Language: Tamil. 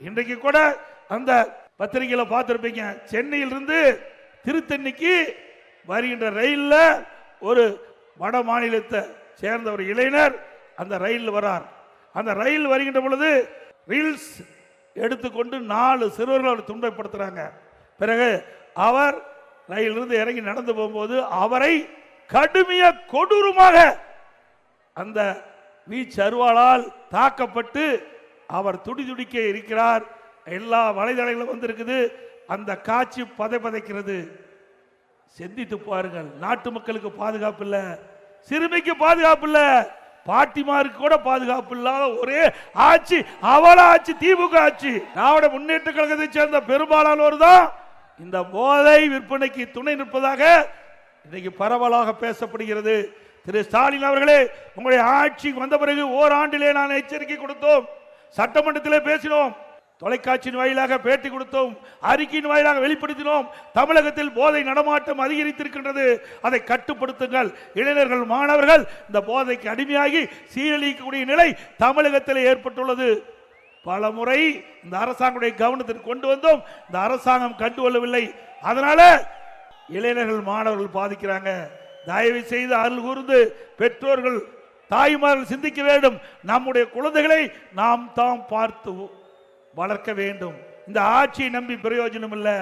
இன்றைக்கு கூட அந்த பத்திரிகையில பார்த்திருப்பீங்க. சென்னையிலிருந்து திருத்தண்ணிக்கு வருகின்ற ரயிலில் ஒரு வட மாநிலத்தை சேர்ந்த ஒரு இளைஞர் அந்த ரயில் வரார். அந்த ரயில் வருகின்ற பொழுது ரீல்ஸ் எடுத்துக்கொண்டு நாலு சிறுவர்கள் அவர் துன்பப்படுத்துகிறாங்க பிறகு அவர் ரயிலிருந்து இறங்கி நடந்து போகும்போது அவரை கடுமைய கொடூரமாக அந்த வீச்சு அருவாளால் தாக்கப்பட்டு அவர் துடி துடிக்க இருக்கிறார். எல்லா வலைதளங்களும் வந்திருக்குது. அந்த காட்சி பதை பதைக்கிறது. சிந்தித்து பாருங்கள். நாட்டு மக்களுக்கு பாதுகாப்பு இல்லை. சிறுமிக்கு பாதுகாப்பு இல்லை. பாட்டிமாருக்கு கூட பாதுகாப்பு இல்லாத ஒரே ஆட்சி அவள ஆட்சி திமுக ஆட்சி. திராவிட முன்னேற்ற கழகத்தை சேர்ந்த பெரும்பாலானோர் தான் இந்த போதை விற்பனைக்கு துணை நிற்பதாக இன்னைக்கு பரவலாக பேசப்படுகிறது. திரு ஸ்டாலின் அவர்களே உங்களுடைய ஆட்சிக்கு வந்த பிறகு ஓராண்டிலே நான் எச்சரிக்கை கொடுத்தோம். சட்டமன்றத்திலே பேசினோம். தொலைக்காட்சியின் வாயிலாக பேட்டி கொடுத்தோம். அறிக்கையின் வாயிலாக வெளிப்படுத்தினோம். தமிழகத்தில் போதை நடமாட்டம் அதிகரித்திருக்கின்றது. அதை கட்டுப்படுத்துங்கள். இளைஞர்கள் மாணவர்கள் இந்த போதைக்கு அடிமையாகி சீரழிக்கக்கூடிய நிலை தமிழகத்தில் ஏற்பட்டுள்ளது. பல முறை இந்த அரசாங்கத்துடைய கவனத்திற்கு கொண்டு வந்தோம். இந்த அரசாங்கம் கண்டுகொள்ளவில்லை. அதனால இளைஞர்கள் மாணவர்கள் பாதிக்கிறாங்க. தயவு செய்து அருள் கூர்ந்து பெற்றோர்கள் தாய்மார்கள் சிந்திக்க வேண்டும். நம்முடைய குழந்தைகளை நாம் தாம் பார்த்து வளர்க்க வேண்டும். இந்த ஆட்சியை நம்பி பிரயோஜனம் இல்லை